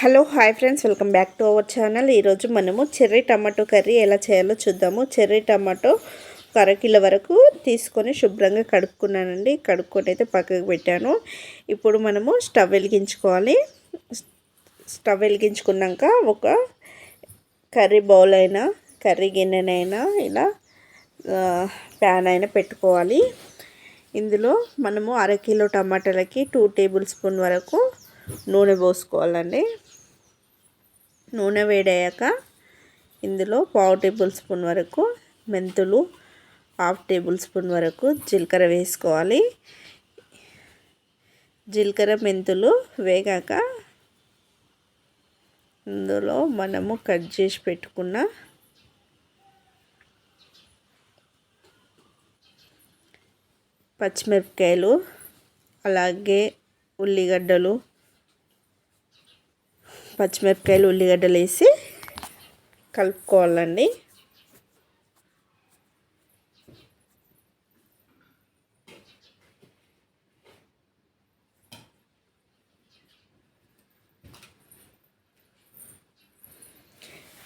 Hello hi friends. Welcome back to our channel. ఈరోజు మనము cherry tomato curry ఎలా చేయాలో చూద్దాము. చెర్రీ టమాటో ఒక అరకిలో వరకు తీసుకొని శుభ్రంగా కడుక్కున్నానండి. కడుక్కొని అయితే పక్కకు పెట్టాను. ఇప్పుడు మనము స్టవ్ వెలిగించుకోవాలి. స్టవ్ వెలిగించుకున్నాక ఒక కర్రీ బౌల్ అయినా కర్రీ గిన్నెనైనా ఇలా ప్యాన్ అయినా పెట్టుకోవాలి. ఇందులో మనము అరకిలో టమాటాలకి టూ టేబుల్ స్పూన్ వరకు నూనె పోసుకోవాలండి. నూనె వేడయ్యాక ఇందులో పావు టేబుల్ స్పూన్ వరకు మెంతులు హాఫ్ టేబుల్ స్పూన్ వరకు జీలకర్ర వేసుకోవాలి. జీలకర్ర మెంతులు వేగాక ఇందులో మనము కట్ చేసి పెట్టుకున్న పచ్చిమిరపకాయలు అలాగే ఉల్లిగడ్డలు పచ్చిమిరపకాయలు ఉల్లిగడ్డలు వేసి కలుపుకోవాలండి.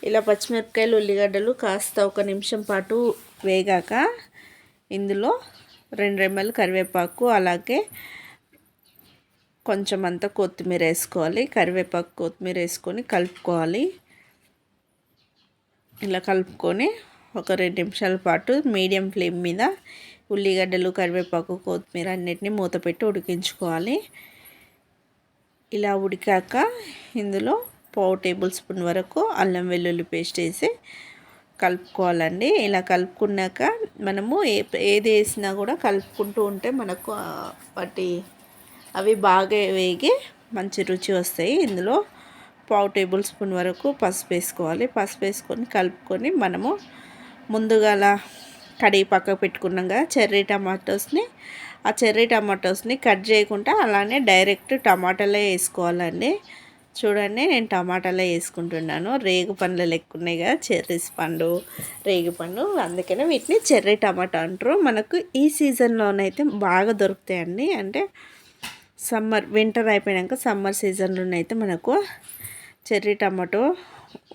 ఇలా పచ్చిమిరపకాయలు ఉల్లిగడ్డలు కాస్త ఒక నిమిషం పాటు వేగాక ఇందులో రెండు రెమ్మలు కరివేపాకు అలాగే కొంచెం అంతా కొత్తిమీర వేసుకోవాలి కరివేపాకు కొత్తిమీర వేసుకొని కలుపుకోవాలి. ఇలా కలుపుకొని ఒక రెండు నిమిషాల పాటు మీడియం ఫ్లేమ్ మీద ఉల్లిగడ్డలు కరివేపాకు కొత్తిమీర అన్నిటినీ మూత పెట్టి ఉడికించుకోవాలి. ఇలా ఉడికాక ఇందులో పావు టేబుల్ స్పూన్ వరకు అల్లం వెల్లుల్లి పేస్ట్ వేసి కలుపుకోవాలండి. ఇలా కలుపుకున్నాక మనము ఏ ఏది వేసినా కూడా కలుపుకుంటూ ఉంటే మనకు వాటి అవి బాగా వేగి మంచి రుచి వస్తాయి. ఇందులో పావు టేబుల్ స్పూన్ వరకు పసుపు వేసుకోవాలి. పసుపు వేసుకొని కలుపుకొని మనము ముందుగా కడిగి పక్కకు పెట్టుకున్నాం కదా చెర్రీ టమాటోస్ని. ఆ చెర్రీ టమాటోస్ని కట్ చేయకుండా అలానే డైరెక్ట్ టమాటాలే వేసుకోవాలండి. చూడండి నేను టమాటాలే వేసుకుంటున్నాను. రేగు పండ్లు లెక్క ఉన్నాయి కదా చెర్రీస్ పండు రేగు పండు. అందుకనే వీటిని చెర్రీ టమాటా అంటారు. మనకు ఈ సీజన్లోనైతే బాగా దొరుకుతాయండి. అంటే సమ్మర్ వింటర్ అయిపోయాక సమ్మర్ సీజన్లోనైతే మనకు చెర్రీ టమాటో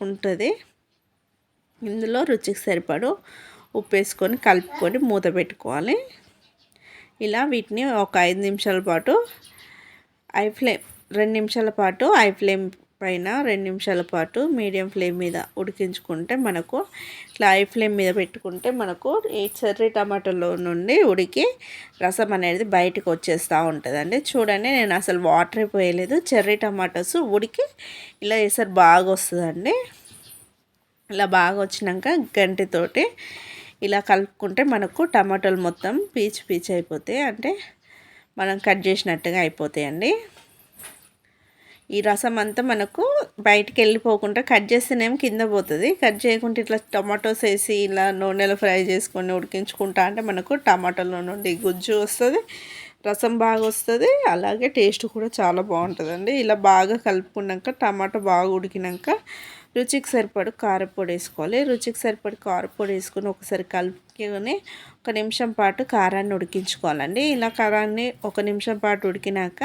ఉంటుంది. ఇందులో రుచికి సరిపడు ఉప్పు వేసుకొని కలుపుకొని మూత పెట్టుకోవాలి. ఇలా వీటిని ఒక ఐదు నిమిషాల పాటు ఐ ఫ్లేమ్ రెండు నిమిషాల పాటు ఐ ఫ్లేమ్ పైన రెండు నిమిషాల పాటు మీడియం ఫ్లేమ్ మీద ఉడికించుకుంటే మనకు ఇట్లా హై ఫ్లేమ్ మీద పెట్టుకుంటే మనకు ఈ చెర్రీ టమాటోలో నుండి ఉడికి రసం అనేది బయటకు వచ్చేస్తూ ఉంటుందండి. చూడండి నేను అసలు వాటర్ పోయలేదు. చెర్రీ టమాటోస్ ఉడికి ఇలా వేసారు బాగా వస్తుందండి. ఇలా బాగా వచ్చినాక గంటితోటి ఇలా కలుపుకుంటే మనకు టమాటోలు మొత్తం పీచు పీచు అయిపోతాయి. అంటే మనం కట్ చేసినట్టుగా అయిపోతాయండి. ఈ రసం అంతా మనకు బయటికి వెళ్ళిపోకుండా కట్ చేస్తేనేమో కింద పోతుంది. కట్ చేయకుండా ఇట్లా టమాటోస్ వేసి ఇలా నూనెలో ఫ్రై చేసుకొని ఉడికించుకుంటా అంటే మనకు టమాటోలో నుండి గుజ్జు వస్తుంది రసం బాగా వస్తుంది అలాగే టేస్ట్ కూడా చాలా బాగుంటుందండి. ఇలా బాగా కలుపుకున్నాక టమాటో బాగా ఉడికినాక రుచికి సరిపడు కారపొడి వేసుకోవాలి. రుచికి సరిపడి కారపొడి వేసుకొని ఒకసారి కలుపుకొని ఒక నిమిషం పాటు కారాన్ని ఉడికించుకోవాలండి. ఇలా కారాన్ని ఒక నిమిషం పాటు ఉడికినాక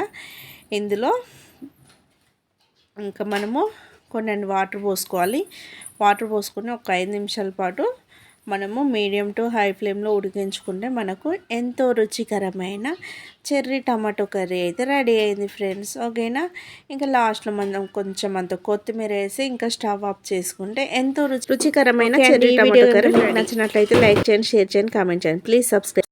ఇందులో ఇంకా మనము కొన్ని వాటర్ పోసుకోవాలి. వాటర్ పోసుకొని ఒక ఐదు నిమిషాల పాటు మనము మీడియం టు హై ఫ్లేమ్లో ఉడికించుకుంటే మనకు ఎంతో రుచికరమైన చెర్రీ టమాటో కర్రీ అయితే రెడీ అయింది ఫ్రెండ్స్. ఓకేనా? ఇంకా లాస్ట్లో మనం కొంచెం అంత కొత్తిమీర వేసి ఇంకా స్టవ్ ఆఫ్ చేసుకుంటే ఎంతో రుచి రుచికరమైన చెర్రీ టమాటో కర్రీ నచ్చినట్లయితే లైక్ చేయండి షేర్ చేయండి కామెంట్ చేయండి. Please subscribe